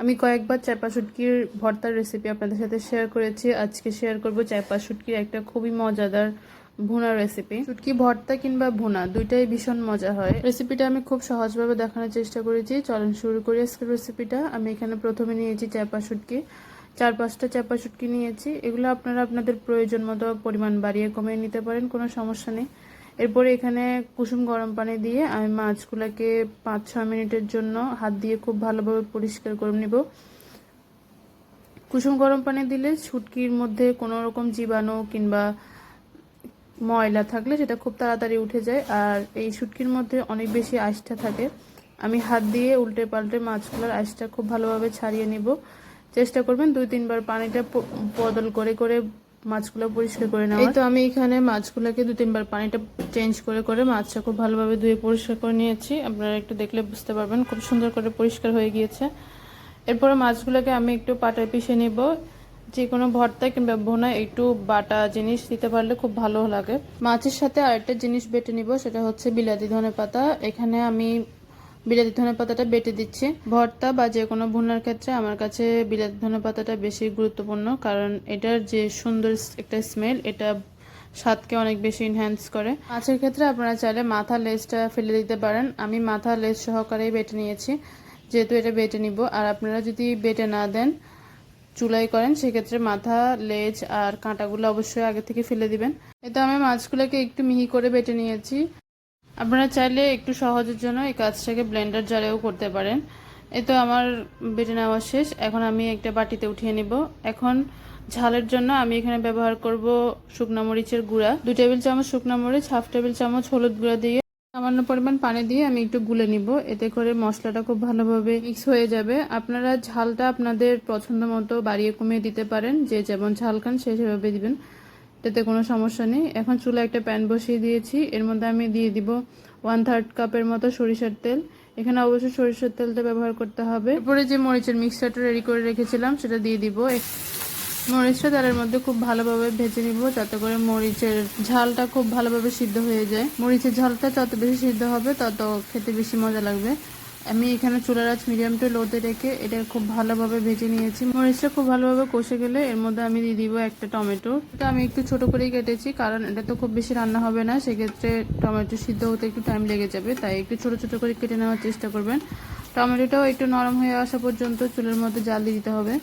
আমি কয়েকবার চাপা শুটকির ভর্তার রেসিপি আপনাদের সাথে শেয়ার করেছি। আজকে শেয়ার করব চাপা শুটকির একটা খুবই মজাদার ভুনা রেসিপি শুটকি, ভর্তা কিংবা ভুনা, দুইটাই ভীষণ মজা হয়। রেসিপিটা আমি খুব সহজভাবে দেখানোর চেষ্টা করেছি। চলুন শুরু করি আজকের রেসিপিটা আমি এখানে প্রথমে নিয়েছি চাপা শুটকি। চার পাঁচটা চাপা শুটকি নিয়েছি। এগুলো আপনারা আপনাদের প্রয়োজন মতো পরিমাণ বাড়িয়ে কমিয়ে নিতে পারেন, কোনো সমস্যা নেই। এরপরে এখানে কুসুম গরম পানি দিয়ে আমি মাছগুলোকে পাঁচ ছ মিনিটের জন্য হাত দিয়ে খুব ভালোভাবে পরিষ্কার করে নেব। কুসুম গরম পানি দিলে শুটকির মধ্যে কোনো রকম জীবাণু কিংবা ময়লা থাকলে সেটা খুব তাড়াতাড়ি উঠে যায়, আর এই শুটকির মধ্যে অনেক বেশি আঁশটা থাকে। আমি হাত দিয়ে উল্টে পাল্টে মাছগুলোর আঁশটা খুব ভালোভাবে ছাড়িয়ে নিব। চেষ্টা করবেন দুই তিনবার পানিটা বদল করে করে মাছগুলো পরিষ্কার করে নেওয়া। এই তো আমি এখানে মাছগুলোকে দু তিনবার পানিটা চেঞ্জ করে করে মাছটা খুব ভালোভাবে ধুয়ে পরিষ্কার করে নিয়েছি। আপনারা একটু দেখলে বুঝতে পারবেন খুব সুন্দর করে পরিষ্কার হয়ে গিয়েছে। এরপরে মাছগুলোকে আমি একটু পাটায় পিষে নিব। যে কোনো ভর্তা কিংবা ভোনা একটু বাটা জিনিস দিতে পারলে খুব ভালো লাগে। মাছের সাথে আরেকটা জিনিস বেটে নিব, সেটা হচ্ছে বিলাতি ধনে পাতা এখানে আমি বিলাতি ধনে পাতাটা বেটে দিচ্ছি। ভর্তা বা যে কোনো ভুনার ক্ষেত্রে আমার কাছে বিলাতি ধনে পাতাটা বেশি গুরুত্বপূর্ণ, কারণ এটার যে সুন্দর একটা স্মেল এটা স্বাদকে অনেক বেশি ইনহ্যান্স করে। মাছের ক্ষেত্রে আপনারা চাইলে মাথা লেজটা ফেলে দিতে পারেন। আমি মাথা লেজ সহকারেই বেটে নিয়েছি, যেহেতু এটা বেটে নিব। আর আপনারা যদি বেটে না দেন, চুলাই করেন, সেক্ষেত্রে মাথা লেজ আর কাঁটাগুলো অবশ্যই আগে থেকে ফেলে দিবেন। এতে আমি মাছগুলোকে একটু মিহি করে বেটে নিয়েছি। আপনারা চাইলে একটু সহজের জন্য এই কাজটাকে ব্লেন্ডার জারেও করতে পারেন। এই তো আমার বেটে নেওয়া শেষ। এখন আমি একটা বাটিতে উঠিয়ে নিব। এখন ঝালের জন্য আমি এখানে ব্যবহার করব শুকনা মরিচের গুঁড়া। দু টেবিল চামচ শুকনা মরিচ, হাফ টেবিল চামচ হলুদ গুঁড়া দিয়ে সামান্য পরিমাণ পানি দিয়ে আমি একটু গুলে নিব। এতে করে মশলাটা খুব ভালোভাবে মিক্স হয়ে যাবে। আপনারা ঝালটা আপনাদের পছন্দ মতো বাড়িয়ে কমিয়ে দিতে পারেন। যে যেমন ঝাল খান সে সেভাবে দিবেন। এতে কোনো সমস্যা নেই। এখন চুলা একটা প্যান বসিয়ে দিয়েছি। এর মধ্যে আমি দিয়ে দিব ওয়ান থার্ড কাপের মতো সরিষার তেল। এখানে অবশ্যই সরিষার তেলটা ব্যবহার করতে হবে। এরপরে যে মরিচের মিক্সচারটা রেডি করে রেখেছিলাম, সেটা দিয়ে দিব। মরিচটা তেলের মধ্যে খুব ভালোভাবে ভেজে নিব, যাতে করে মরিচের ঝালটা খুব ভালোভাবে সিদ্ধ হয়ে যায়। মরিচের ঝালটা যত বেশি সিদ্ধ হবে, তত খেতে বেশি মজা লাগবে। আমি এখানে চুলার আঁচ মিডিয়াম টু লোতে রেখে এটা খুব ভালোভাবে ভেজে নিয়েছি। মরিচটা খুব ভালোভাবে কষে গেলে এর মধ্যে আমি দিয়ে দিব একটা টমেটো। এটা আমি একটু ছোট করেই কেটেছি, কারণ এটা তো খুব বেশি রান্না হবে না, সেক্ষেত্রে টমেটো সিদ্ধ হতে একটু টাইম লেগে যাবে, তাই একটু ছোট ছোট করে কেটে নেওয়ার চেষ্টা করবেন। টমেটোটাও একটু নরম হয়ে আসা পর্যন্ত চুলের মধ্যে জাল দিয়ে দিতে হবে।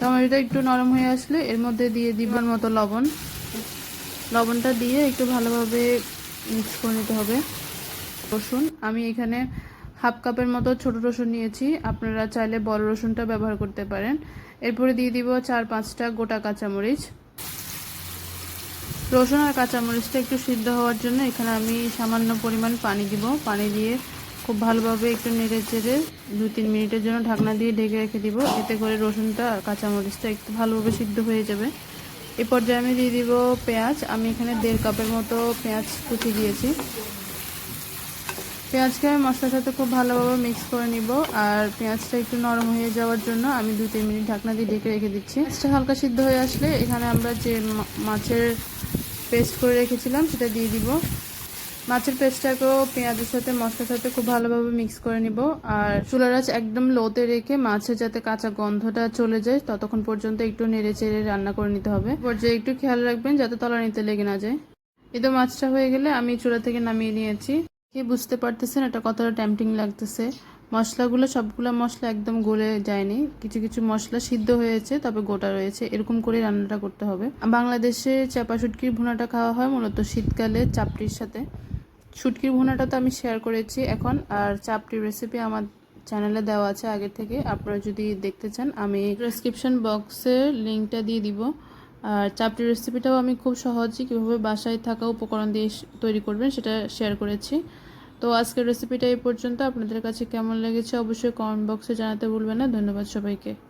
টমেটোটা একটু নরম হয়ে আসলে এর মধ্যে দিয়ে দিবার মতো লবণ। লবণটা দিয়ে একটু ভালোভাবে মিক্স করে নিতে হবে। রসুন, আমি এখানে হাফ কাপের মতো ছোট রসুন নিয়েছি। আপনারা চাইলে বড় রসুনটা ব্যবহার করতে পারেন। এরপরে দিয়ে দিব চার পাঁচটা গোটা কাঁচামরিচ। রসুন আর কাঁচামরিচটা একটু সিদ্ধ হওয়ার জন্য এখানে আমি সামান্য পরিমাণ পানি দিব। পানি দিয়ে খুব ভালোভাবে একটু নেড়ে চেড়ে দু তিন মিনিটের জন্য ঢাকনা দিয়ে ঢেকে রেখে দিব। এতে করে রসুনটা আর কাঁচামরিচটা একটু ভালোভাবে সিদ্ধ হয়ে যাবে। এ পর্যায়ে আমি দিয়ে দিব পেঁয়াজ। আমি এখানে দেড় কাপের মতো পেঁয়াজ কুচি দিয়েছি। পেঁয়াজকে আমি মশলার সাথে খুব ভালোভাবে মিক্স করে নিব। আর পেঁয়াজটা একটু নরম হয়ে যাওয়ার জন্য আমি দু তিন মিনিট ঢাকনা দিয়ে ঢেকে রেখে দিচ্ছি। পেঁয়াজটা হালকা সিদ্ধ হয়ে আসলে এখানে আমরা যে মাছের পেস্ট করে রেখেছিলাম সেটা দিয়ে দিব। মাছের পেস্টটাকেও পেঁয়াজের সাথে, মশলার সাথে খুব ভালোভাবে মিক্স করে নিব। আর চুলার আঁচ একদম লোতে রেখে মাছের যাতে কাঁচা গন্ধটা চলে যায়, ততক্ষণ পর্যন্ত একটু নেড়ে চেড়ে রান্না করে নিতে হবে। পর্যায়ে একটু খেয়াল রাখবেন, যাতে তলা নিতে লেগে না যায়। এই তো মাছটা হয়ে গেলে আমি চুলা থেকে নামিয়ে নিয়েছি। কে বুঝতে পারতেছেন? এটা কতটা ট্যাম্পটিং লাগতেছে? মশলাগুলো, সবগুলো মশলা একদম গলে যায়নি। কিছু কিছু মশলা সিদ্ধ হয়েছে, তবে গোটা রয়েছে। এরকম করে রান্নাটা করতে হবে। বাংলাদেশে চাপা শুটকির ভুনাটা খাওয়া হয় মূলত শীতকালে চাপটির সাথে। শুটকির ভুনাটা তো আমি শেয়ার করেছি এখন, আর চাপটির রেসিপি আমার চ্যানেলে দেওয়া আছে আগে থেকে। আপনারা যদি দেখতে চান, আমি ডিসক্রিপশন বক্সে লিঙ্কটা দিয়ে দিব। আর চাপটি রেসিপিটাও আমি খুব সহজে কীভাবে বাসায় থাকা উপকরণ দিয়ে তৈরি করবেন সেটা শেয়ার করেছি। তো আজকের রেসিপিটা এই পর্যন্ত। আপনাদের কাছে কেমন লেগেছে অবশ্যই কমেন্ট বক্সে জানাতে ভুলবেন না। ধন্যবাদ সবাইকে।